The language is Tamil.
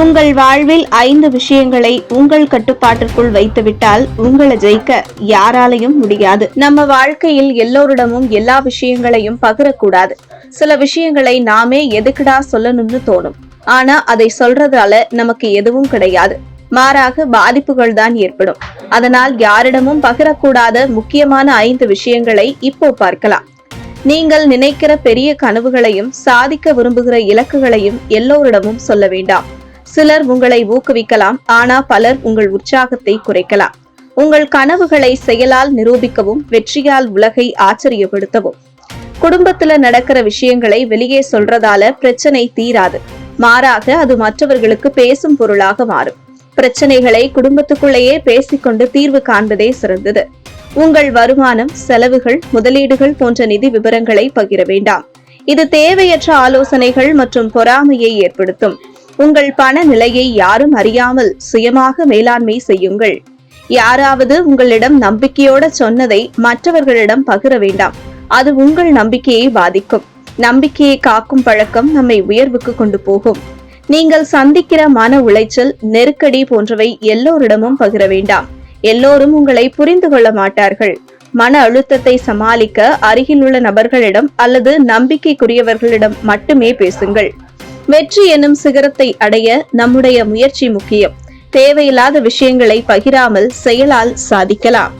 உங்கள் வாழ்வில் ஐந்து விஷயங்களை உங்கள் கட்டுப்பாட்டிற்குள் வைத்துவிட்டால் உங்களை ஜெயிக்க யாராலையும் முடியாது. நம்ம வாழ்க்கையில் எல்லோரிடமும் எல்லா விஷயங்களையும் பகிரக்கூடாது. சில விஷயங்களை நாமே எதுக்குடா சொல்லணும்னு தோணும். ஆனா அதை சொல்றதால நமக்கு எதுவும் கிடையாது. மாறாக பாதிப்புகள் தான் ஏற்படும். அதனால் யாரிடமும் பகிரக்கூடாத முக்கியமான ஐந்து விஷயங்களை இப்போ பார்க்கலாம். நீங்கள் நினைக்கிற பெரிய கனவுகளையும் சாதிக்க விரும்புகிற இலக்குகளையும் எல்லோரிடமும் சொல்ல வேண்டாம். சிலர் உங்களை ஊக்குவிக்கலாம் ஆனா பலர் உங்கள் உற்சாகத்தை குறைக்கலாம். உங்கள் கனவுகளை செயலால் நிரூபிக்கவும் வெற்றியால் உலகை ஆச்சரியப்படுத்தவும். குடும்பத்துல நடக்கிற விஷயங்களை வெளியே சொல்றதால பிரச்சனை தீராது. மாறாக அது மற்றவர்களுக்கு பேசும் பொருளாக மாறும். பிரச்சனைகளை குடும்பத்துக்குள்ளேயே பேசிக்கொண்டு தீர்வு காண்பதே சிறந்தது. உங்கள் வருமானம் செலவுகள் முதலீடுகள் போன்ற நிதி விவரங்களை பகிர வேண்டாம். இது தேவையற்ற ஆலோசனைகள் மற்றும் பொறாமையை ஏற்படுத்தும். உங்கள் பண நிலையை யாரும் அறியாமல் சுயமாக மேலாண்மை செய்யுங்கள். யாராவது உங்களிடம் நம்பிக்கையோட சொன்னதை மற்றவர்களிடம் பகிர வேண்டாம். அது உங்கள் நம்பிக்கையை பாதிக்கும். நம்பிக்கையை காக்கும் பழக்கம் நம்மை உயர்வுக்கு கொண்டு போகும். நீங்கள் சந்திக்கிற மன உளைச்சல் நெருக்கடி போன்றவை எல்லோரிடமும் பகிர வேண்டாம். எல்லோரும் உங்களை புரிந்து கொள்ள மாட்டார்கள். மன அழுத்தத்தை சமாளிக்க அருகில் உள்ள நபர்களிடம் அல்லது நம்பிக்கைக்குரியவர்களிடம் மட்டுமே பேசுங்கள். வெற்றி எனும் சிகரத்தை அடைய நம்முடைய முயற்சி முக்கியம். தேவையில்லாத விஷயங்களை பகிராமல் செயலால் சாதிக்கலாம்.